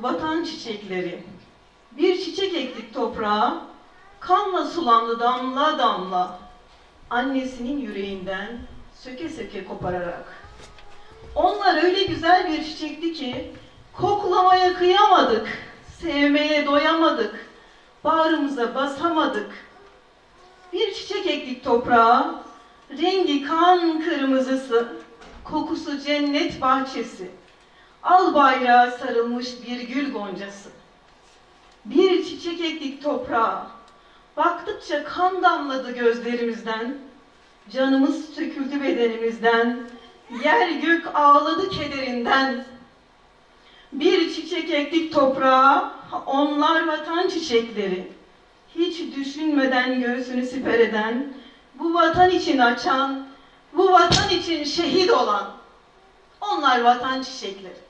vatan çiçekleri. Bir çiçek ektik toprağa, kanla sulandı damla damla. Annesinin yüreğinden söke söke kopararak. Onlar öyle güzel bir çiçekti ki, koklamaya kıyamadık, sevmeye doyamadık, bağrımıza basamadık. Bir çiçek ektik toprağa, rengi kan kırmızısı, kokusu cennet bahçesi, al bayrağı sarılmış bir gül goncası. Bir çiçek ektik toprağa, baktıkça kan damladı gözlerimizden, canımız söküldü bedenimizden, yer gök ağladı kederinden. Bir çiçek ektik toprağa, onlar vatan çiçekleri. Hiç düşünmeden göğsünü siper eden, bu vatan için açan, bu vatan için şehit olan. Onlar vatan çiçekleri.